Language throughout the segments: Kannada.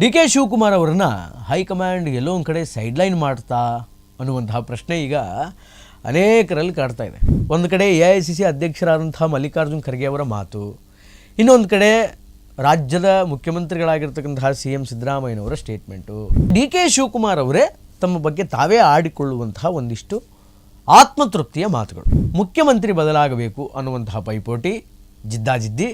ಡಿ ಕೆ ಶಿವಕುಮಾರ್ ಅವರನ್ನು ಹೈಕಮಾಂಡ್ ಎಲ್ಲೋ ಒಂದು ಕಡೆ ಸೈಡ್ಲೈನ್ ಮಾಡ್ತಾ ಅನ್ನುವಂತಹ ಪ್ರಶ್ನೆ ಈಗ ಅನೇಕರಲ್ಲಿ ಕಾಡ್ತಾ ಇದೆ. ಒಂದು ಕಡೆ ಎ ಐ ಸಿ ಸಿ ಅಧ್ಯಕ್ಷರಾದಂಥ ಮಲ್ಲಿಕಾರ್ಜುನ್ ಖರ್ಗೆ ಅವರ ಮಾತು, ಇನ್ನೊಂದು ಕಡೆ ರಾಜ್ಯದ ಮುಖ್ಯಮಂತ್ರಿಗಳಾಗಿರ್ತಕ್ಕಂತಹ ಸಿ ಎಂ ಸಿದ್ದರಾಮಯ್ಯನವರ ಸ್ಟೇಟ್ಮೆಂಟು. ಡಿ ಕೆ ಶಿವಕುಮಾರ್ ಅವರೇ ತಮ್ಮ ಬಗ್ಗೆ ತಾವೇ ಆಡಿಕೊಳ್ಳುವಂತಹ ಒಂದಿಷ್ಟು ಆತ್ಮತೃಪ್ತಿಯ ಮಾತುಗಳು. ಮುಖ್ಯಮಂತ್ರಿ ಬದಲಾಗಬೇಕು ಅನ್ನುವಂತಹ ಪೈಪೋಟಿ ಜಿದ್ದಾಜಿದ್ದಿ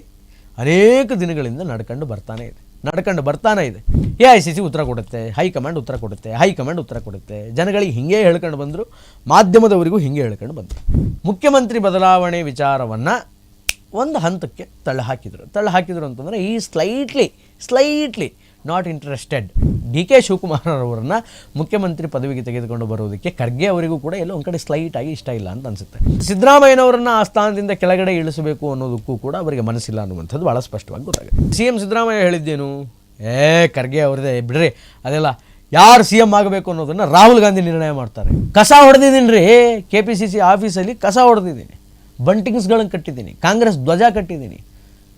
ಅನೇಕ ದಿನಗಳಿಂದ ನಡ್ಕೊಂಡು ಬರ್ತಾನೆ ಇದೆ. ನಡ್ಕೊಂಡು ಬರ್ತಾನೆ ಇದೆ. ಎ ಐ ಸಿ ಸಿ ಉತ್ತರ ಕೊಡುತ್ತೆ ಹೈಕಮಾಂಡ್ ಉತ್ತರ ಕೊಡುತ್ತೆ ಹೈಕಮಾಂಡ್ ಉತ್ತರ ಕೊಡುತ್ತೆ. ಜನಗಳಿಗೆ ಹಿಂಗೆ ಹೇಳ್ಕೊಂಡು ಬಂದರು, ಮಾಧ್ಯಮದವರಿಗೂ ಹಿಂಗೆ ಹೇಳ್ಕೊಂಡು ಬಂದರು. ಮುಖ್ಯಮಂತ್ರಿ ಬದಲಾವಣೆ ವಿಚಾರವನ್ನು ಒಂದು ಹಂತಕ್ಕೆ ತಳ್ಳು ಹಾಕಿದರು. ತಳ್ಳು ಹಾಕಿದರು ಅಂತಂದರೆ ಈ slightly slightly not interested D K Shivakumar ಅವರನ್ನು ಮುಖ್ಯಮಂತ್ರಿ ಪದವಿಗೆ ತೆಗೆದುಕೊಂಡು ಬರೋದಕ್ಕೆ ಖರ್ಗೆ ಅವರಿಗೂ ಕೂಡ ಎಲ್ಲೋ ಒಂದು ಕಡೆ ಸ್ಲೈಟ್ ಆಗಿ ಇಷ್ಟ ಇಲ್ಲ ಅಂತ ಅನಿಸುತ್ತೆ. ಸಿದ್ದರಾಮಯ್ಯನವರನ್ನು ಆ ಸ್ಥಾನದಿಂದ ಕೆಳಗಡೆ ಇಳಿಸಬೇಕು ಅನ್ನೋದಕ್ಕೂ ಕೂಡ ಅವರಿಗೆ ಮನಸ್ಸಿಲ್ಲ ಅನ್ನುವಂಥದ್ದು ಭಾಳ ಸ್ಪಷ್ಟವಾಗಿ ಗೊತ್ತಾಗುತ್ತೆ. ಸಿ ಎಂ ಸಿದ್ದರಾಮಯ್ಯ ಹೇಳಿದ್ದೇನು? ಏ, ಖರ್ಗೆ ಅವ್ರದ್ದೇ ಬಿಡ್ರಿ. ಅದೆಲ್ಲ ಯಾರು ಸಿ ಎಂ ಆಗಬೇಕು ಅನ್ನೋದನ್ನು ರಾಹುಲ್ ಗಾಂಧಿ ನಿರ್ಣಯ ಮಾಡ್ತಾರೆ. ಕಸ ಹೊಡೆದಿದ್ದೀನಿ ರೀ. ಕೆ ಪಿ ಸಿ ಸಿ ಆಫೀಸಲ್ಲಿ ಕಸ ಹೊಡೆದಿದ್ದೀನಿ. ಬಂಟಿಂಗ್ಸ್ಗಳನ್ನು ಕಟ್ಟಿದ್ದೀನಿ. ಕಾಂಗ್ರೆಸ್ ಧ್ವಜ ಕಟ್ಟಿದ್ದೀನಿ.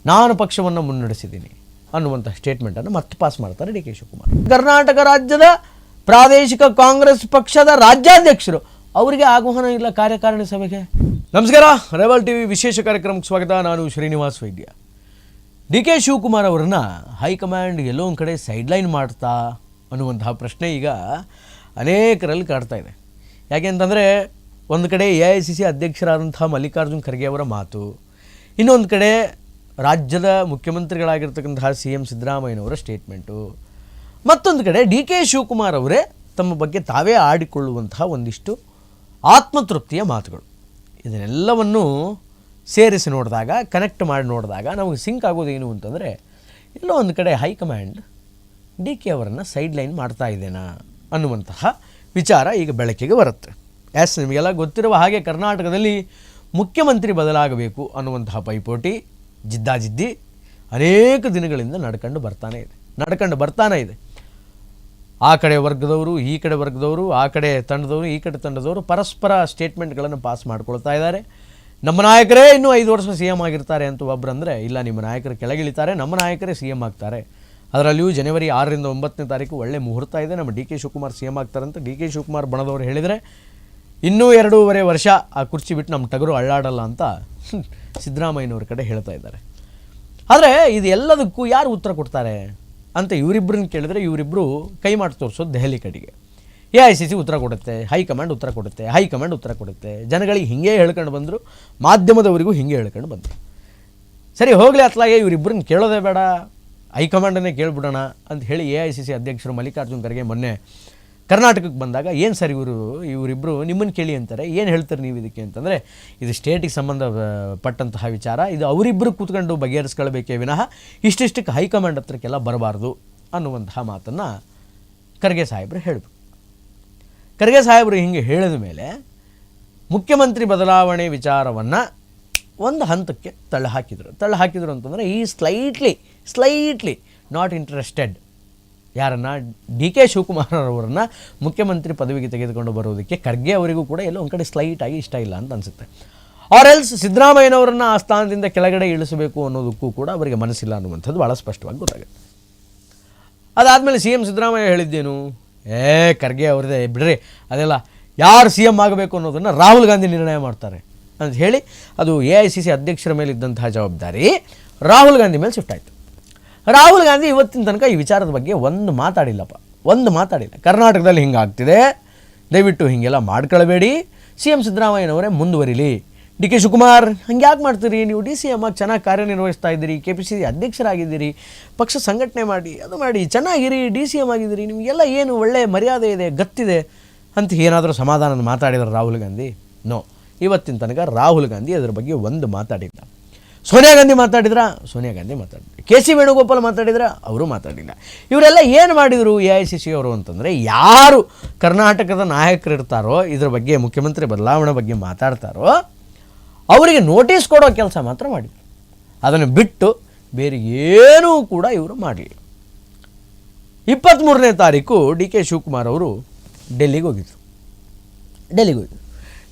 ನಾನು ಪಕ್ಷವನ್ನು ಮುನ್ನಡೆಸಿದ್ದೀನಿ. ಅನ್ನುವಂಥ ಸ್ಟೇಟ್ಮೆಂಟನ್ನು ಮತ್ತೆ ಪಾಸ್ ಮಾಡ್ತಾರೆ ಡಿ ಕೆ ಶಿವಕುಮಾರ್. ಕರ್ನಾಟಕ ರಾಜ್ಯದ ಪ್ರಾದೇಶಿಕ ಕಾಂಗ್ರೆಸ್ ಪಕ್ಷದ ರಾಜ್ಯಾಧ್ಯಕ್ಷರು, ಅವರಿಗೆ ಆಹ್ವಾನ ಇಲ್ಲ ಕಾರ್ಯಕಾರಿಣಿ ಸಭೆಗೆ. ನಮಸ್ಕಾರ ರೇವಲ್ ಟಿ ವಿ ವಿಶೇಷ ಕಾರ್ಯಕ್ರಮಕ್ಕೆ ಸ್ವಾಗತ. ನಾನು ಶ್ರೀನಿವಾಸ್ ವೈದ್ಯ. ಡಿ ಕೆ ಶಿವಕುಮಾರ್ ಅವರನ್ನು ಹೈಕಮಾಂಡ್ ಎಲ್ಲೋ ಒಂದು ಕಡೆ ಸೈಡ್ಲೈನ್ ಮಾಡ್ತಾ ಅನ್ನುವಂತಹ ಪ್ರಶ್ನೆ ಈಗ ಅನೇಕರಲ್ಲಿ ಕಾಡ್ತಾ ಇದೆ. ಯಾಕೆಂತಂದರೆ ಒಂದು ಕಡೆ ಎ ಐ ಸಿ ಸಿ ಅಧ್ಯಕ್ಷರಾದಂಥ ಮಲ್ಲಿಕಾರ್ಜುನ್ ಖರ್ಗೆ ಅವರ ಮಾತು, ಇನ್ನೊಂದು ಕಡೆ ರಾಜ್ಯದ ಮುಖ್ಯಮಂತ್ರಿಗಳಾಗಿರ್ತಕ್ಕಂತಹ ಸಿ ಎಂ ಸಿದ್ದರಾಮಯ್ಯನವರ ಸ್ಟೇಟ್ಮೆಂಟು. ಮತ್ತೊಂದು ಕಡೆ ಡಿ ಕೆ ಶಿವಕುಮಾರ್ ಅವರೇ ತಮ್ಮ ಬಗ್ಗೆ ತಾವೇ ಆಡಿಕೊಳ್ಳುವಂತಹ ಒಂದಿಷ್ಟು ಆತ್ಮತೃಪ್ತಿಯ ಮಾತುಗಳು. ಇದನ್ನೆಲ್ಲವನ್ನು ಸೇರಿಸಿ ನೋಡಿದಾಗ ಕನೆಕ್ಟ್ ಮಾಡಿ ನೋಡಿದಾಗ ನಮಗೆ ಸಿಂಕ್ ಆಗೋದೇನು ಅಂತಂದರೆ, ಎಲ್ಲೋ ಒಂದು ಕಡೆ ಹೈಕಮಾಂಡ್ ಡಿ ಕೆ ಅವರನ್ನು ಸೈಡ್ಲೈನ್ ಮಾಡ್ತಾ ಇದ್ದೇನಾ ಅನ್ನುವಂತಹ ವಿಚಾರ ಈಗ ಬೆಳಕಿಗೆ ಬರುತ್ತೆ. ಎಸ್ ನಿಮಗೆಲ್ಲ ಗೊತ್ತಿರುವ ಹಾಗೆ ಕರ್ನಾಟಕದಲ್ಲಿ ಮುಖ್ಯಮಂತ್ರಿ ಬದಲಾಗಬೇಕು ಅನ್ನುವಂತಹ ಪೈಪೋಟಿ ಜಿದ್ದಾಜಿದ್ದಿ ಅನೇಕ ದಿನಗಳಿಂದ ನಡ್ಕೊಂಡು ಬರ್ತಾನೆ ಇದೆ. ನಡ್ಕೊಂಡು ಬರ್ತಾನೆ ಇದೆ. ಆ ಕಡೆ ವರ್ಗದವರು, ಈ ಕಡೆ ವರ್ಗದವರು, ಆ ಕಡೆ ತಂಡದವರು, ಈ ಕಡೆ ತಂಡದವರು ಪರಸ್ಪರ ಸ್ಟೇಟ್ಮೆಂಟ್ಗಳನ್ನು ಪಾಸ್ ಮಾಡ್ಕೊಳ್ತಾ ಇದ್ದಾರೆ. ನಮ್ಮ ನಾಯಕರೇ ಇನ್ನೂ ಐದು ವರ್ಷ ಸಿ ಎಂ ಆಗಿರ್ತಾರೆ ಅಂತ ಒಬ್ರು ಅಂದರೆ ಇಲ್ಲ, ನಿಮ್ಮ ನಾಯಕರು ಕೆಳಗಿಳಿತಾರೆ, ನಮ್ಮ ನಾಯಕರೇ ಸಿ ಎಂ ಆಗ್ತಾರೆ. ಅದರಲ್ಲಿಯೂ ಜನವರಿ ಆರರಿಂದ ಒಂಬತ್ತನೇ ತಾರೀಕು ಒಳ್ಳೆ ಮುಹೂರ್ತ ಇದೆ. ನಮ್ಮ D K Shivakumar C M ಅಂತ ಡಿ ಕೆ ಶಿವಕುಮಾರ್ ಬಣದವರು ಹೇಳಿದರೆ ಇನ್ನೂ ಎರಡೂವರೆ ವರ್ಷ ಆ ಕುರ್ಚಿ ಬಿಟ್ಟು ನಮ್ಮ ಟಗರು ಅಳ್ಳಾಡಲ್ಲ ಅಂತ ಸಿದ್ದರಾಮಯ್ಯನವ್ರ ಕಡೆ ಹೇಳ್ತಾ ಇದ್ದಾರೆ. ಆದರೆ ಇದು ಎಲ್ಲದಕ್ಕೂ ಯಾರು ಉತ್ತರ ಕೊಡ್ತಾರೆ ಅಂತ ಇವರಿಬ್ಬರನ್ನ ಕೇಳಿದ್ರೆ ಇವರಿಬ್ಬರು ಕೈ ಮಾಡಿ ತೋರಿಸೋದು ದೆಹಲಿ ಕಡೆಗೆ. ಎ ಐ ಸಿ ಸಿ ಉತ್ತರ ಕೊಡುತ್ತೆ, ಹೈಕಮಾಂಡ್ ಉತ್ತರ ಕೊಡುತ್ತೆ, ಹೈಕಮಾಂಡ್ ಉತ್ತರ ಕೊಡುತ್ತೆ. ಜನಗಳಿಗೆ ಹಿಂಗೆ ಹೇಳ್ಕೊಂಡು ಬಂದರು, ಮಾಧ್ಯಮದವರಿಗೂ ಹಿಂಗೆ ಹೇಳ್ಕೊಂಡು ಬಂದರು. ಸರಿ, ಹೋಗಲಿ ಅತ್ಲಾಗೆ ಇವರಿಬ್ಬರನ್ನ ಕೇಳೋದೇ ಬೇಡ, ಹೈಕಮಾಂಡನ್ನೇ ಕೇಳಿಬಿಡೋಣ ಅಂತ ಹೇಳಿ ಎ ಐ ಸಿ ಸಿ ಅಧ್ಯಕ್ಷರು ಮಲ್ಲಿಕಾರ್ಜುನ್ ಖರ್ಗೆ ಮೊನ್ನೆ ಕರ್ನಾಟಕಕ್ಕೆ ಬಂದಾಗ ಏನು ಸರ್ ಇವರು ಇವರಿಬ್ಬರು ನಿಮ್ಮನ್ನು ಕೇಳಿ ಅಂತಾರೆ, ಏನು ಹೇಳ್ತಾರೆ ನೀವು ಇದಕ್ಕೆ ಅಂತಂದರೆ, ಇದು ಸ್ಟೇಟಿಗೆ ಸಂಬಂಧ ಪಟ್ಟಂತಹ ವಿಚಾರ, ಇದು ಅವರಿಬ್ಬರು ಕೂತ್ಕೊಂಡು ಬಗೆಹರಿಸ್ಕೊಳ್ಬೇಕೇ ವಿನಃ ಇಷ್ಟಿಷ್ಟಕ್ಕೆ ಹೈಕಮಾಂಡ್ ಹತ್ರಕ್ಕೆಲ್ಲ ಬರಬಾರ್ದು ಅನ್ನುವಂತಹ ಮಾತನ್ನು ಖರ್ಗೆ ಸಾಹೇಬರು ಹೇಳಿದರು ಖರ್ಗೆ ಸಾಹೇಬರು ಹಿಂಗೆ ಹೇಳಿದ ಮೇಲೆ ಮುಖ್ಯಮಂತ್ರಿ ಬದಲಾವಣೆ ವಿಚಾರವನ್ನು ಒಂದು ಹಂತಕ್ಕೆ ತಳ್ಳು ಹಾಕಿದರು. ತಳ್ಳು ಹಾಕಿದರು ಅಂತಂದರೆ, ಈ ಸ್ಲೈಟ್ಲಿ ಸ್ಲೈಟ್ಲಿ ನಾಟ್ ಇಂಟ್ರೆಸ್ಟೆಡ್ ಯಾರನ್ನ? ಡಿ ಕೆ ಶಿವಕುಮಾರ್ ಅವರನ್ನು ಮುಖ್ಯಮಂತ್ರಿ ಪದವಿಗೆ ತೆಗೆದುಕೊಂಡು ಬರೋದಕ್ಕೆ ಖರ್ಗೆ ಅವರಿಗೂ ಕೂಡ ಎಲ್ಲೋ ಒಂದು ಕಡೆ ಆಗಿ ಇಷ್ಟ ಇಲ್ಲ ಅಂತ ಅನಿಸುತ್ತೆ. ಆರೆಲ್ಸ್ ಸಿದ್ದರಾಮಯ್ಯನವರನ್ನು ಆ ಸ್ಥಾನದಿಂದ ಕೆಳಗಡೆ ಇಳಿಸಬೇಕು ಅನ್ನೋದಕ್ಕೂ ಕೂಡ ಅವರಿಗೆ ಮನಸ್ಸಿಲ್ಲ ಅನ್ನುವಂಥದ್ದು ಭಾಳ ಸ್ಪಷ್ಟವಾಗಿ ಗೊತ್ತಾಗುತ್ತೆ. ಅದಾದಮೇಲೆ ಸಿ ಎಂ ಸಿದ್ದರಾಮಯ್ಯ ಹೇಳಿದ್ದೇನು? ಏ, ಖರ್ಗೆ ಅವರದೇ, ಬಿಡ್ರಿ. ಅದೆಲ್ಲ ಯಾರು ಸಿ ಎಂ ಆಗಬೇಕು ಅನ್ನೋದನ್ನು ರಾಹುಲ್ ಗಾಂಧಿ ನಿರ್ಣಯ ಮಾಡ್ತಾರೆ ಅಂತ ಹೇಳಿ ಅದು ಎ ಐ ಸಿ ಸಿ ಅಧ್ಯಕ್ಷರ ಮೇಲಿದ್ದಂತಹ ಜವಾಬ್ದಾರಿ ರಾಹುಲ್ ಗಾಂಧಿ ಮೇಲೆ ಶಿಫ್ಟ್ ಆಯಿತು. ರಾಹುಲ್ ಗಾಂಧಿ ಇವತ್ತಿನ ತನಕ ಈ ವಿಚಾರದ ಬಗ್ಗೆ ಒಂದು ಮಾತಾಡಿಲ್ಲಪ್ಪ. ಒಂದು ಮಾತಾಡಿಲ್ಲ. ಕರ್ನಾಟಕದಲ್ಲಿ ಹಿಂಗಾಗ್ತಿದೆ. ದಯವಿಟ್ಟು ಹೀಗೆಲ್ಲ ಮಾಡ್ಕೊಳ್ಬೇಡಿ. ಸಿ ಎಂ ಸಿದ್ದರಾಮಯ್ಯನವರೇ ಮುಂದುವರಿಲಿ. ಡಿ ಕೆ ಶಿವಕುಮಾರ್, ಹಂಗೆ ಯಾಕೆ ಮಾಡ್ತೀರಿ? ನೀವು ಡಿ ಸಿ ಎಂ ಆಗಿ ಚೆನ್ನಾಗಿ ಕಾರ್ಯನಿರ್ವಹಿಸ್ತಾ ಇದ್ದೀರಿ. ಕೆ ಪಿ ಸಿ ಸಿ ಅಧ್ಯಕ್ಷರಾಗಿದ್ದೀರಿ. ಪಕ್ಷ ಸಂಘಟನೆ ಮಾಡಿ, ಅದು ಮಾಡಿ, ಚೆನ್ನಾಗಿರಿ, ಡಿ ಸಿ ಎಂ ಆಗಿದ್ದೀರಿ. ನಿಮಗೆಲ್ಲ ಏನು ಒಳ್ಳೆಯ ಮರ್ಯಾದೆ ಇದೆ, ಗತ್ತಿದೆ ಅಂತ ಏನಾದರೂ ಸಮಾಧಾನ ಮಾತಾಡಿದ್ರು ರಾಹುಲ್ ಗಾಂಧಿ? ನೋ. ಇವತ್ತಿನ ತನಕ ರಾಹುಲ್ ಗಾಂಧಿ ಅದರ ಬಗ್ಗೆ ಒಂದು ಮಾತಾಡಿಲ್ಲ. ಸೋನಿಯಾ ಗಾಂಧಿ ಮಾತಾಡಿದ್ರ? ಸೋನಿಯಾ ಗಾಂಧಿ ಮಾತಾಡಿದ್ರು. ಕೆ ಸಿ ವೇಣುಗೋಪಾಲ್ ಮಾತಾಡಿದ್ರ? ಅವರು ಮಾತಾಡಿಲ್ಲ. ಇವರೆಲ್ಲ ಏನು ಮಾಡಿದರು ಎ ಐ ಸಿ ಸಿ ಅವರು ಅಂತಂದರೆ, ಯಾರು ಕರ್ನಾಟಕದ ನಾಯಕರು ಇರ್ತಾರೋ ಇದ್ರ ಬಗ್ಗೆ ಮುಖ್ಯಮಂತ್ರಿ ಬದಲಾವಣೆ ಬಗ್ಗೆ ಮಾತಾಡ್ತಾರೋ, ಅವರಿಗೆ ನೋಟಿಸ್ ಕೊಡೋ ಕೆಲಸ ಮಾತ್ರ ಮಾಡಿದರು. ಅದನ್ನು ಬಿಟ್ಟು ಬೇರೆ ಏನೂ ಕೂಡ ಇವರು ಮಾಡಲಿಲ್ಲ. ಇಪ್ಪತ್ತ್ಮೂರನೇ ತಾರೀಕು ಡಿ ಕೆ ಶಿವಕುಮಾರ್ ಅವರು ಡೆಲ್ಲಿಗೆ ಹೋಗಿದ್ರು. ಡೆಲ್ಲಿಗೆ ಹೋಗಿದ್ರು.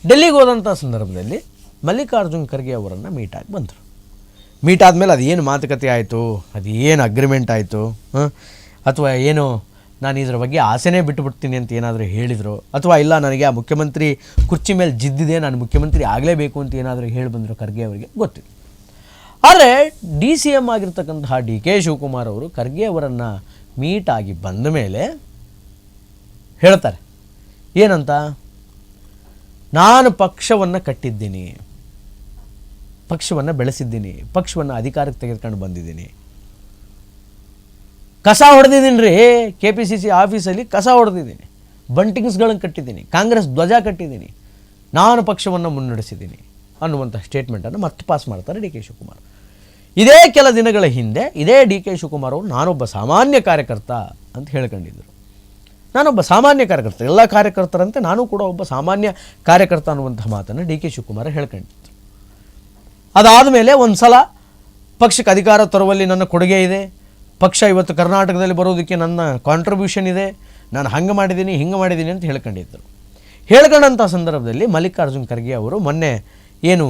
ಡೆಲ್ಲಿಗೆ ಹೋದಂಥ ಸಂದರ್ಭದಲ್ಲಿ ಮಲ್ಲಿಕಾರ್ಜುನ್ ಖರ್ಗೆ ಅವರನ್ನು ಮೀಟಾಗಿ ಬಂದರು. ಮೀಟ್ ಆದಮೇಲೆ ಅದೇನು ಮಾತುಕತೆ ಆಯಿತು? ಅದು ಏನು ಅಗ್ರಿಮೆಂಟ್ ಆಯಿತು? ಅಥವಾ ಏನು ನಾನು ಇದರ ಬಗ್ಗೆ ಆಸೆನೇ ಬಿಟ್ಟುಬಿಡ್ತೀನಿ ಅಂತ ಏನಾದರೂ ಹೇಳಿದರು? ಅಥವಾ ಇಲ್ಲ, ನನಗೆ ಆ ಮುಖ್ಯಮಂತ್ರಿ ಕುರ್ಚಿ ಮೇಲೆ ಜಿದ್ದಿದೆ, ನಾನು ಮುಖ್ಯಮಂತ್ರಿ ಆಗಲೇಬೇಕು ಅಂತ ಏನಾದರೂ ಹೇಳಿ ಬಂದರು ಖರ್ಗೆ ಅವರಿಗೆ ಗೊತ್ತಿಲ್ಲ. ಆದರೆ ಡಿ ಸಿ ಎಂ ಆಗಿರ್ತಕ್ಕಂತಹ ಡಿ ಕೆ ಶಿವಕುಮಾರ್ ಅವರು ಖರ್ಗೆ ಅವರನ್ನು ಮೀಟ್ ಆಗಿ ಬಂದ ಮೇಲೆ ಹೇಳ್ತಾರೆ. ಏನಂತ? ನಾನು ಪಕ್ಷವನ್ನು ಕಟ್ಟಿದ್ದೀನಿ. ಪಕ್ಷವನ್ನು ಬೆಳೆಸಿದ್ದೀನಿ, ಪಕ್ಷವನ್ನು ಅಧಿಕಾರಕ್ಕೆ ತೆಗೆದುಕೊಂಡು ಬಂದಿದ್ದೀನಿ. ಕಸ ಹೊಡೆದಿದ್ದೀನಿ ರೀ ಕೆ ಪಿ ಸಿ ಸಿ ಆಫೀಸಲ್ಲಿ ಕಸ ಹೊಡೆದಿದ್ದೀನಿ, ಬಂಟಿಂಗ್ಸ್ಗಳನ್ನು ಕಟ್ಟಿದ್ದೀನಿ, ಕಾಂಗ್ರೆಸ್ ಧ್ವಜ ಕಟ್ಟಿದ್ದೀನಿ, ನಾನು ಪಕ್ಷವನ್ನು ಮುನ್ನಡೆಸಿದ್ದೀನಿ ಅನ್ನುವಂಥ ಸ್ಟೇಟ್ಮೆಂಟನ್ನು ಮತ್ತೆ ಪಾಸ್ ಮಾಡ್ತಾರೆ ಡಿ ಕೆ ಶಿವಕುಮಾರ್. ಇದೇ ಕೆಲ ದಿನಗಳ ಹಿಂದೆ ಇದೇ ಡಿ ಕೆ ಶಿವಕುಮಾರ್ ಅವರು, ನಾನೊಬ್ಬ ಸಾಮಾನ್ಯ ಕಾರ್ಯಕರ್ತ ಅಂತ ಹೇಳ್ಕೊಂಡಿದ್ದರು ನಾನೊಬ್ಬ ಸಾಮಾನ್ಯ ಕಾರ್ಯಕರ್ತ, ಎಲ್ಲ ಕಾರ್ಯಕರ್ತರಂತೆ ನಾನು ಕೂಡ ಒಬ್ಬ ಸಾಮಾನ್ಯ ಕಾರ್ಯಕರ್ತ ಅನ್ನುವಂಥ ಮಾತನ್ನು ಡಿ ಕೆ ಶಿವಕುಮಾರ್ ಹೇಳ್ಕೊಂಡಿದ್ರು ಅದಾದ ಮೇಲೆ ಒಂದು ಸಲ ಪಕ್ಷಕ್ಕೆ ಅಧಿಕಾರ ತರುವಲ್ಲಿ ನನ್ನ ಕೊಡುಗೆ ಇದೆ. ಪಕ್ಷ ಇವತ್ತು ಕರ್ನಾಟಕದಲ್ಲಿ ಬರೋದಕ್ಕೆ ನನ್ನ ಕಾಂಟ್ರಿಬ್ಯೂಷನ್ ಇದೆ. ನಾನು ಹಂಗೆ ಮಾಡಿದ್ದೀನಿ, ಹಿಂಗೆ ಮಾಡಿದ್ದೀನಿ ಅಂತ ಹೇಳ್ಕೊಂಡಿದ್ದರು. ಹೇಳ್ಕೊಂಡಂಥ ಸಂದರ್ಭದಲ್ಲಿ ಮಲ್ಲಿಕಾರ್ಜುನ್ ಖರ್ಗೆ ಅವರು ಮೊನ್ನೆ ಏನು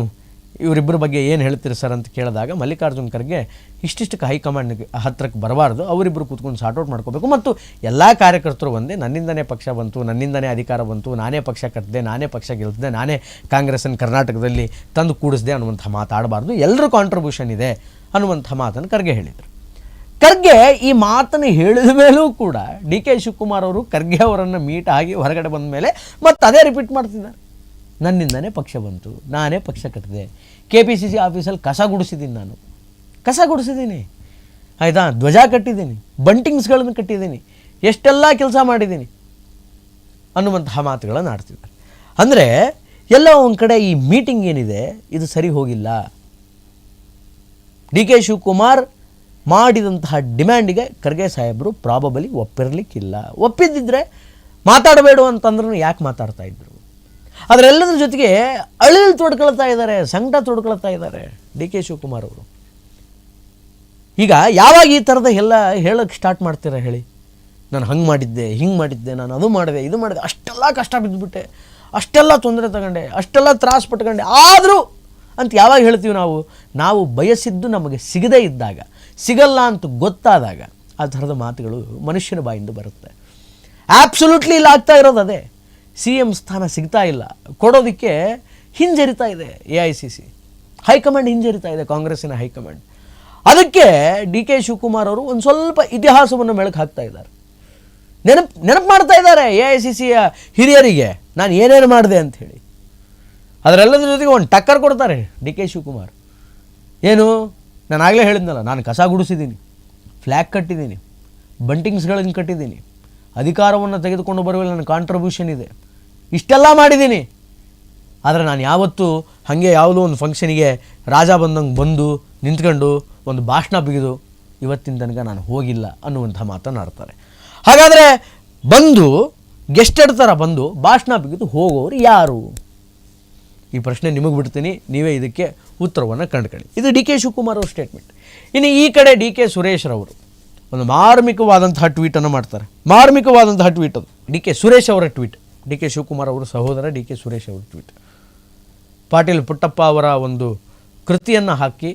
ಇವರಿಬ್ಬರ ಬಗ್ಗೆ ಏನು ಹೇಳ್ತೀರಿ ಸರ್ ಅಂತ ಕೇಳಿದಾಗ ಮಲ್ಲಿಕಾರ್ಜುನ್ ಖರ್ಗೆ, ಇಷ್ಟಿಷ್ಟಕ್ಕೆ ಹೈಕಮಾಂಡ್ ಹತ್ರಕ್ಕೆ ಬರಬಾರ್ದು ಅವರಿಬ್ಬರು ಕೂತ್ಕೊಂಡು ಸಾರ್ಟ್ಔಟ್ ಮಾಡ್ಕೋಬೇಕು. ಮತ್ತು ಎಲ್ಲ ಕಾರ್ಯಕರ್ತರು ಒಂದೇ, ನನ್ನಿಂದನೇ ಪಕ್ಷ ಬಂತು, ನನ್ನಿಂದನೇ ಅಧಿಕಾರ ಬಂತು, ನಾನೇ ಪಕ್ಷ ಕಟ್ಟಿದೆ ನಾನೇ ಪಕ್ಷ ಗೆಲ್ತಿದೆ ನಾನೇ ಕಾಂಗ್ರೆಸ್ಸನ್ನು ಕರ್ನಾಟಕದಲ್ಲಿ ತಂದು ಕೂಡಿಸಿದೆ ಅನ್ನುವಂಥ ಮಾತಾಡಬಾರ್ದು ಎಲ್ಲರೂ ಕಾಂಟ್ರಿಬ್ಯೂಷನ್ ಇದೆ ಅನ್ನುವಂಥ ಮಾತನ್ನು ಖರ್ಗೆ ಹೇಳಿದರು. ಖರ್ಗೆ ಈ ಮಾತನ್ನು ಹೇಳಿದ ಮೇಲೂ ಕೂಡ ಡಿ ಕೆ ಶಿವಕುಮಾರ್ ಅವರು ಖರ್ಗೆ ಅವರನ್ನು ಮೀಟ್ ಆಗಿ ಹೊರಗಡೆ ಬಂದ ಮೇಲೆ ಮತ್ತೆ ಅದೇ ರಿಪೀಟ್ ಮಾಡ್ತಿದ್ದಾರೆ. ನನ್ನಿಂದನೇ ಪಕ್ಷ ಬಂತು, ನಾನೇ ಪಕ್ಷ ಕಟ್ಟಿದೆ. ಕೆ ಪಿ ಸಿ ಸಿ ಆಫೀಸಲ್ಲಿ ಕಸ ಗುಡಿಸಿದ್ದೀನಿ ನಾನು. ಕಸ ಗುಡಿಸಿದ್ದೀನಿ. ಆಯಿತಾ? ಧ್ವಜ ಕಟ್ಟಿದ್ದೀನಿ. ಬಂಟಿಂಗ್ಸ್ಗಳನ್ನು ಕಟ್ಟಿದ್ದೀನಿ. ಎಷ್ಟೆಲ್ಲ ಕೆಲಸ ಮಾಡಿದ್ದೀನಿ. ಅನ್ನುವಂತಹ ಮಾತುಗಳನ್ನು ಆಡ್ತಿದ್ದಾರೆ. ಅಂದರೆ, ಎಲ್ಲ ಒಂದು ಕಡೆ ಈ ಮೀಟಿಂಗ್ ಏನಿದೆ, ಇದು ಸರಿ ಹೋಗಿಲ್ಲ. ಡಿ ಕೆ ಶಿವಕುಮಾರ್ ಮಾಡಿದಂತಹ ಡಿಮ್ಯಾಂಡಿಗೆ ಖರ್ಗೆ ಸಾಹೇಬರು ಪ್ರಾಬಬಲಿ ಒಪ್ಪಿರಲಿಕ್ಕಿಲ್ಲ. ಒಪ್ಪಿದ್ದಿದ್ರೆ ಮಾತಾಡಬೇಡು ಅಂತಂದ್ರೂ ಯಾಕೆ ಮಾತಾಡ್ತಾ ಇದ್ರು? ಅದರೆಲ್ಲದ್ರ ಜೊತೆಗೆ ಅಳಿಲ್ ತೊಡ್ಕೊಳ್ತಾ ಇದ್ದಾರೆ ಸಂಕಟ ತೊಡ್ಕೊಳ್ತಾ ಇದ್ದಾರೆ, ಡಿ ಕೆ ಶಿವಕುಮಾರ್ ಅವರು. ಈಗ ಯಾವಾಗ ಈ ಥರದ ಎಲ್ಲ ಹೇಳೋಕ್ಕೆ ಸ್ಟಾರ್ಟ್ ಮಾಡ್ತೀರಾ ಹೇಳಿ? ನಾನು ಹಂಗೆ ಮಾಡಿದ್ದೆ, ಹಿಂಗೆ ಮಾಡಿದ್ದೆ, ನಾನು ಅದು ಮಾಡಿದೆ, ಇದು ಮಾಡಿದೆ, ಅಷ್ಟೆಲ್ಲ ಕಷ್ಟ ಬಿದ್ದುಬಿಟ್ಟೆ ಅಷ್ಟೆಲ್ಲ ತೊಂದರೆ ತಗೊಂಡೆ, ಅಷ್ಟೆಲ್ಲ ತ್ರಾಸು ಪಟ್ಕೊಂಡೆ. ಆದರೂ ಅಂತ ಯಾವಾಗ ಹೇಳ್ತೀವಿ ನಾವು? ನಾವು ಬಯಸಿದ್ದು ನಮಗೆ ಸಿಗದೇ ಇದ್ದಾಗ, ಸಿಗಲ್ಲ ಅಂತ ಗೊತ್ತಾದಾಗ ಆ ಥರದ ಮಾತುಗಳು ಮನುಷ್ಯನ ಬಾಯಿಂದ ಬರುತ್ತೆ. ಆ್ಯಬ್ಸೊಲ್ಯೂಟ್ಲಿ ಇಲ್ಲಿ ಆಗ್ತಾ ಇರೋದು ಅದೇ. ಸಿ ಎಂ ಸ್ಥಾನ ಸಿಗ್ತಾ ಇಲ್ಲ. ಕೊಡೋದಕ್ಕೆ ಹಿಂಜರಿತಾ ಇದೆ A I C C. High command ಹಿಂಜರಿತಾ ಇದೆ ಕಾಂಗ್ರೆಸ್ಸಿನ ಹೈಕಮಾಂಡ್. ಅದಕ್ಕೆ ಡಿ ಕೆ ಶಿವಕುಮಾರ್ ಅವರು ಒಂದು ಸ್ವಲ್ಪ ಇತಿಹಾಸವನ್ನು ಮೆಳಕು ಹಾಕ್ತಾ ಇದ್ದಾರೆ. ನೆನಪು ನೆನಪು ಮಾಡ್ತಾ ಇದ್ದಾರೆ ಎ ಐ ಸಿ ಸಿಯ ಹಿರಿಯರಿಗೆ. ನಾನು ಏನೇನು ಮಾಡಿದೆ ಅಂತ ಹೇಳಿ. ಅದರೆಲ್ಲದ್ರ ಜೊತೆಗೆ ಒಂದು ಟಕ್ಕರ್ ಕೊಡ್ತಾರೆ ಡಿ ಕೆ ಶಿವಕುಮಾರ್. ಏನು? ನಾನು ಆಗಲೇ ಹೇಳಿದ್ನಲ್ಲ, ನಾನು ಕಸ ಗುಡಿಸಿದ್ದೀನಿ ಫ್ಲ್ಯಾಗ್ ಕಟ್ಟಿದ್ದೀನಿ ಬಂಟಿಂಗ್ಸ್ಗಳನ್ನು ಕಟ್ಟಿದ್ದೀನಿ ಅಧಿಕಾರವನ್ನು ತೆಗೆದುಕೊಂಡು ಬರುವಲ್ಲಿ ನನ್ನ ಕಾಂಟ್ರಿಬ್ಯೂಷನ್ ಇದೆ. ಇಷ್ಟೆಲ್ಲ ಮಾಡಿದ್ದೀನಿ. ಆದರೆ ನಾನು ಯಾವತ್ತೂ ಹಾಗೆ ಯಾವುದೋ ಒಂದು ಫಂಕ್ಷನಿಗೆ ರಾಜ ಬಂದಂಗೆ ಬಂದು ನಿಂತ್ಕೊಂಡು ಒಂದು ಭಾಷಣ ಬಿಗಿದು ಇವತ್ತಿನ ತನಕ ನಾನು ಹೋಗಿಲ್ಲ ಅನ್ನುವಂಥ ಮಾತನಾಡ್ತಾರೆ ಹಾಗಾದರೆ ಬಂದು ಗೆಸ್ಟೆಡ್ ಥರ ಬಂದು ಭಾಷಣ ಬಿಗಿದು ಹೋಗೋರು ಯಾರು? ಈ ಪ್ರಶ್ನೆ ನಿಮಗೆ ಬಿಡ್ತೀನಿ, ನೀವೇ ಇದಕ್ಕೆ ಉತ್ತರವನ್ನು ಕಂಡುಕೊಳ್ಳಿ. ಇದು ಡಿ ಕೆ ಶಿವಕುಮಾರ್ ಅವ್ರ ಸ್ಟೇಟ್ಮೆಂಟ್ ಇನ್ನು ಈ ಕಡೆ ಡಿ ಕೆ ಸುರೇಶ್ರವರು ಒಂದು ಮಾರ್ಮಿಕವಾದಂತಹ ಟ್ವೀಟನ್ನು ಮಾಡ್ತಾರೆ. ಮಾರ್ಮಿಕವಾದಂತಹ ಟ್ವೀಟ್ ಅದು. ಡಿ ಕೆ ಸುರೇಶ್ ಅವರ ಟ್ವೀಟ್ ಡಿ ಕೆ ಶಿವಕುಮಾರ್ ಅವರು ಸಹೋದರ ಡಿ ಕೆ ಸುರೇಶ್ ಅವರು ಟ್ವೀಟ್. ಪಾಟೀಲ್ ಪುಟ್ಟಪ್ಪ ಅವರ ಒಂದು ಕೃತಿಯನ್ನು ಹಾಕಿ,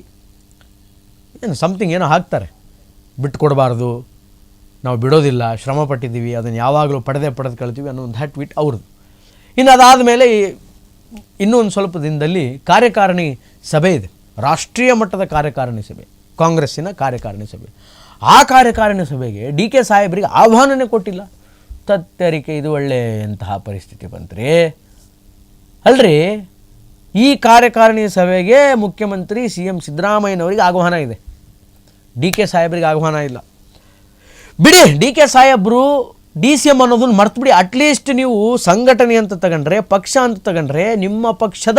ಏನು ಸಮಥಿಂಗ್ ಏನೋ ಹಾಕ್ತಾರೆ. ಬಿಟ್ಕೊಡಬಾರ್ದು, ನಾವು ಬಿಡೋದಿಲ್ಲ ಶ್ರಮ ಪಟ್ಟಿದ್ದೀವಿ ಅದನ್ನು ಯಾವಾಗಲೂ ಪಡೆದೇ ಪಡೆದು ಕಳ್ತೀವಿ ಅನ್ನೋ ಒಂದು ಟ್ವೀಟ್ ಅವ್ರದ್ದು. ಇನ್ನು ಅದಾದ ಮೇಲೆ ಇನ್ನೂ ಒಂದು ಸ್ವಲ್ಪ ದಿನದಲ್ಲಿ ಕಾರ್ಯಕಾರಿಣಿ ಸಭೆ ಇದೆ. ರಾಷ್ಟ್ರೀಯ ಮಟ್ಟದ ಕಾರ್ಯಕಾರಿಣಿ ಸಭೆ, ಕಾಂಗ್ರೆಸ್ಸಿನ ಕಾರ್ಯಕಾರಿಣಿ ಸಭೆ. ಆ ಕಾರ್ಯಕಾರಿಣಿ ಸಭೆಗೆ ಡಿ ಕೆ ಸಾಹೇಬರಿಗೆ ಆಹ್ವಾನನೇ ಕೊಟ್ಟಿಲ್ಲ. ತತ್ತರಿಕೆ ಇದು ಒಳ್ಳೆಯಂತಹ ಪರಿಸ್ಥಿತಿ ಬಂತ್ರಿ. ಅಲ್ರಿ? ಈ ಕಾರ್ಯಕಾರಿಣಿ ಸಭೆಗೆ ಮುಖ್ಯಮಂತ್ರಿ ಸಿ ಎಂ ಸಿದ್ದರಾಮಯ್ಯನವರಿಗೆ ಆಹ್ವಾನ ಇದೆ. ಡಿ ಕೆ ಸಾಹೇಬರಿಗೆ ಆಹ್ವಾನ ಇಲ್ಲ. ಬಿಡಿ, ಡಿ ಕೆ ಸಾಹೇಬರು ಡಿ ಸಿ ಎಂ ಅನ್ನೋದನ್ನ ಮರ್ತುಬಿಡಿ. ಅಟ್ಲೀಸ್ಟ್ ನೀವು ಸಂಘಟನೆ ಅಂತ ತಗೊಂಡ್ರೆ, ಪಕ್ಷ ಅಂತ ತಗೊಂಡ್ರೆ, ನಿಮ್ಮ ಪಕ್ಷದ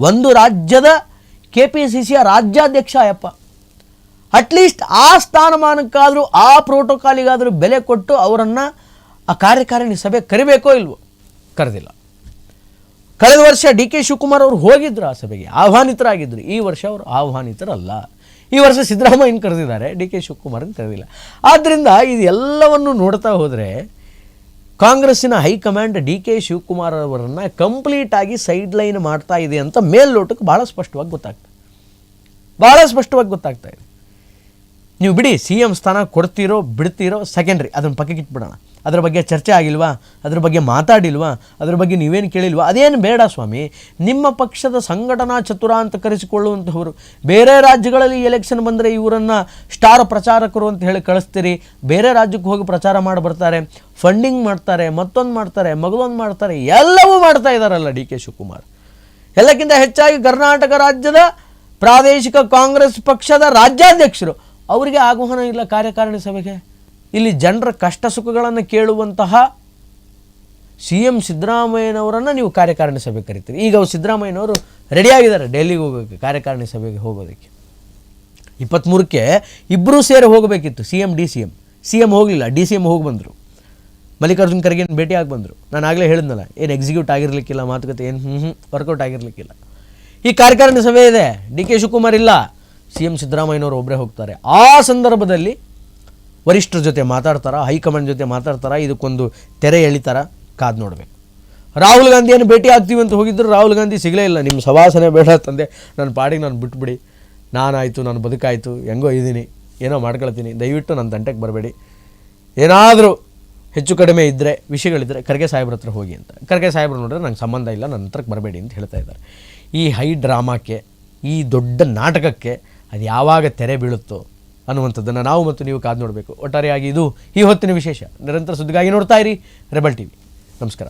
ಒಂದು ರಾಜ್ಯದ ಕೆ ಪಿ ಸಿ ಸಿಯ ರಾಜ್ಯಾಧ್ಯಕ್ಷ ಅಯ್ಯಪ್ಪ. ಅಟ್ಲೀಸ್ಟ್ ಆ ಸ್ಥಾನಮಾನಕ್ಕಾದರೂ, ಆ ಪ್ರೋಟೋಕಾಲಿಗಾದರೂ ಬೆಲೆ ಕೊಟ್ಟು ಅವರನ್ನು ಆ ಕಾರ್ಯಕಾರಿಣಿ ಸಭೆ ಕರಿಬೇಕೋ ಇಲ್ವೋ? ಕರೆದಿಲ್ಲ. ಕಳೆದ ವರ್ಷ ಡಿ ಕೆ ಶಿವಕುಮಾರ್ ಅವರು ಹೋಗಿದ್ರು ಆ ಸಭೆಗೆ ಆಹ್ವಾನಿತರಾಗಿದ್ದರು ಈ ವರ್ಷ ಅವರು ಆಹ್ವಾನಿತರಲ್ಲ. ಈ ವರ್ಷ ಸಿದ್ದರಾಮಯ್ಯನ ಕರೆದಿದ್ದಾರೆ, ಡಿ ಕೆ ಶಿವಕುಮಾರನ್ ಕರೆದಿಲ್ಲ. ಆದ್ದರಿಂದ ಇದೆಲ್ಲವನ್ನು ನೋಡ್ತಾ ಹೋದರೆ, ಕಾಂಗ್ರೆಸ್ಸಿನ ಹೈಕಮಾಂಡ್ ಡಿ ಕೆ ಶಿವಕುಮಾರ್ ಅವರನ್ನು ಕಂಪ್ಲೀಟಾಗಿ ಸೈಡ್ ಲೈನ್ ಮಾಡ್ತಾ ಇದೆ ಅಂತ ಮೇಲ್ನೋಟಕ್ಕೆ ಭಾಳ ಸ್ಪಷ್ಟವಾಗಿ ಗೊತ್ತಾಗ್ತದೆ ಭಾಳ ಸ್ಪಷ್ಟವಾಗಿ ಗೊತ್ತಾಗ್ತಾ ಇದೆ. ನೀವು ಬಿಡಿ, ಸಿ ಎಂ ಸ್ಥಾನ ಕೊಡ್ತೀರೋ, ಬಿಡ್ತೀರೋ ಸೆಕೆಂಡ್ರಿ ಅದನ್ನು ಪಕ್ಕಕ್ಕೆ ಇಟ್ಬಿಡೋಣ ಅದ್ರ ಬಗ್ಗೆ ಚರ್ಚೆ ಆಗಿಲ್ವಾ? ಅದ್ರ ಬಗ್ಗೆ ಮಾತಾಡಿಲ್ವಾ? ಅದ್ರ ಬಗ್ಗೆ ನೀವೇನು ಕೇಳಿಲ್ವಾ? ಅದೇನು ಬೇಡ ಸ್ವಾಮಿ. ನಿಮ್ಮ ಪಕ್ಷದ ಸಂಘಟನಾ ಚತುರ ಅಂತ ಕರೆಸಿಕೊಳ್ಳುವಂಥವರು. ಬೇರೆ ರಾಜ್ಯಗಳಲ್ಲಿ ಎಲೆಕ್ಷನ್ ಬಂದರೆ ಇವರನ್ನು ಸ್ಟಾರ್ ಪ್ರಚಾರಕರು ಅಂತ ಹೇಳಿ ಕಳಿಸ್ತೀರಿ. ಬೇರೆ ರಾಜ್ಯಕ್ಕೆ ಹೋಗಿ ಪ್ರಚಾರ ಮಾಡಿ ಬರ್ತಾರೆ. ಫಂಡಿಂಗ್ ಮಾಡ್ತಾರೆ, ಮತ್ತೊಂದು ಮಾಡ್ತಾರೆ ಮಗಳೊಂದು ಮಾಡ್ತಾರೆ, ಎಲ್ಲವೂ ಮಾಡ್ತಾ ಇದ್ದಾರಲ್ಲ ಡಿ ಕೆ ಶಿವಕುಮಾರ್. ಎಲ್ಲಕ್ಕಿಂತ ಹೆಚ್ಚಾಗಿ ಕರ್ನಾಟಕ ರಾಜ್ಯದ ಪ್ರಾದೇಶಿಕ ಕಾಂಗ್ರೆಸ್ ಪಕ್ಷದ ರಾಜ್ಯಾಧ್ಯಕ್ಷರು. ಅವರಿಗೆ ಆಹ್ವಾನ ಇಲ್ಲ ಕಾರ್ಯಕಾರಿಣಿ ಸಭೆಗೆ. ಇಲ್ಲಿ ಜನರ ಕಷ್ಟ ಸುಖಗಳನ್ನು ಕೇಳುವಂತಹ ಸಿ ಎಂ ಸಿದ್ದರಾಮಯ್ಯನವರನ್ನು ನೀವು ಕಾರ್ಯಕಾರಿಣಿ ಸಭೆ ಕರಿತೀರಿ. ಈಗ ಅವ್ರು ಸಿದ್ದರಾಮಯ್ಯನವರು ರೆಡಿಯಾಗಿದ್ದಾರೆ ಡೆಲ್ಲಿಗೆ ಹೋಗೋಕ್ಕೆ ಕಾರ್ಯಕಾರಿಣಿ ಸಭೆಗೆ ಹೋಗೋದಕ್ಕೆ. ಇಪ್ಪತ್ತ್ಮೂರಕ್ಕೆ ಇಬ್ಬರೂ ಸೇರಿ ಹೋಗಬೇಕಿತ್ತು C M D C M C M ಹೋಗಲಿಲ್ಲ, ಡಿ ಸಿ ಎಂ ಹೋಗಿ ಬಂದರು. ಮಲ್ಲಿಕಾರ್ಜುನ್ ಖರ್ಗೆ ಭೇಟಿಯಾಗಿ ಬಂದರು. ನಾನು ಆಗಲೇ ಹೇಳಿದ್ನಲ್ಲ, ಏನು ಎಕ್ಸಿಕ್ಯೂಟ್ ಆಗಿರಲಿಕ್ಕಿಲ್ಲ, ಮಾತುಕತೆ ಏನು ಹ್ಞೂ ಹ್ಞೂ ವರ್ಕೌಟ್ ಆಗಿರಲಿಕ್ಕಿಲ್ಲ. ಈ ಕಾರ್ಯಕಾರಿಣಿ ಸಭೆ ಇದೆ, ಡಿ ಕೆ ಶಿವಕುಮಾರ್ ಇಲ್ಲ, ಸಿ ಎಂ ಸಿದ್ದರಾಮಯ್ಯನವರು ಒಬ್ಬರೇ ಹೋಗ್ತಾರೆ. ಆ ಸಂದರ್ಭದಲ್ಲಿ ವರಿಷ್ಠರ ಜೊತೆ ಮಾತಾಡ್ತಾರ, ಹೈಕಮಾಂಡ್ ಜೊತೆ ಮಾತಾಡ್ತಾರ, ಇದಕ್ಕೊಂದು ತೆರೆ ಎಳಿತಾರ, ಕಾದು ನೋಡಬೇಕು. ರಾಹುಲ್ ಗಾಂಧಿಯನ್ನು ಭೇಟಿ ಆಗ್ತೀವಿ ಅಂತ ಹೋಗಿದ್ರು, ರಾಹುಲ್ ಗಾಂಧಿ ಸಿಗಲೇ ಇಲ್ಲ. ನಿಮ್ಮ ಸವಾಸನೆ ಬೇಡ ತಂದೆ, ನನ್ನ ಪಾಡಿಗೆ ನಾನು ಬಿಟ್ಬಿಡಿ. ನಾನಾಯಿತು, ನಾನು ಬದುಕಾಯಿತು, ಹೆಂಗೋ ಇದ್ದೀನಿ, ಏನೋ ಮಾಡ್ಕೊಳ್ತೀನಿ, ದಯವಿಟ್ಟು ನನ್ನ ತಂಟೆಗೆ ಬರಬೇಡಿ. ಏನಾದರೂ ಹೆಚ್ಚು ಕಡಿಮೆ ಇದ್ದರೆ ವಿಷಯಗಳಿದ್ದರೆ ಖರ್ಗೆ ಸಾಹೇಬ್ರ ಹತ್ರ ಹೋಗಿ ಅಂತ. ಖರ್ಗೆ ಸಾಹೇಬ್ರು ನೋಡಿದ್ರೆ ನಂಗೆ ಸಂಬಂಧ ಇಲ್ಲ, ನನ್ನ ಹತ್ರಕ್ಕೆ ಬರಬೇಡಿ ಅಂತ ಹೇಳ್ತಾ ಇದ್ದಾರೆ. ಈ ಹೈ ಡ್ರಾಮಾಕ್ಕೆ, ಈ ದೊಡ್ಡ ನಾಟಕಕ್ಕೆ ಅದು ಯಾವಾಗ ತೆರೆ ಬೀಳುತ್ತೋ ಅನ್ನುವಂಥದ್ದನ್ನು ನಾವು ಮತ್ತು ನೀವು ಕಾದು ನೋಡಬೇಕು. ಒಟ್ಟಾರೆಯಾಗಿ ಇದು ಈ ಹೊತ್ತಿನ ವಿಶೇಷ. ನಿರಂತರ ಸುದ್ದಿಗಾಗಿ ನೋಡ್ತಾ ಇರಿ. ರೆಬಲ್ ಟಿ ನಮಸ್ಕಾರ.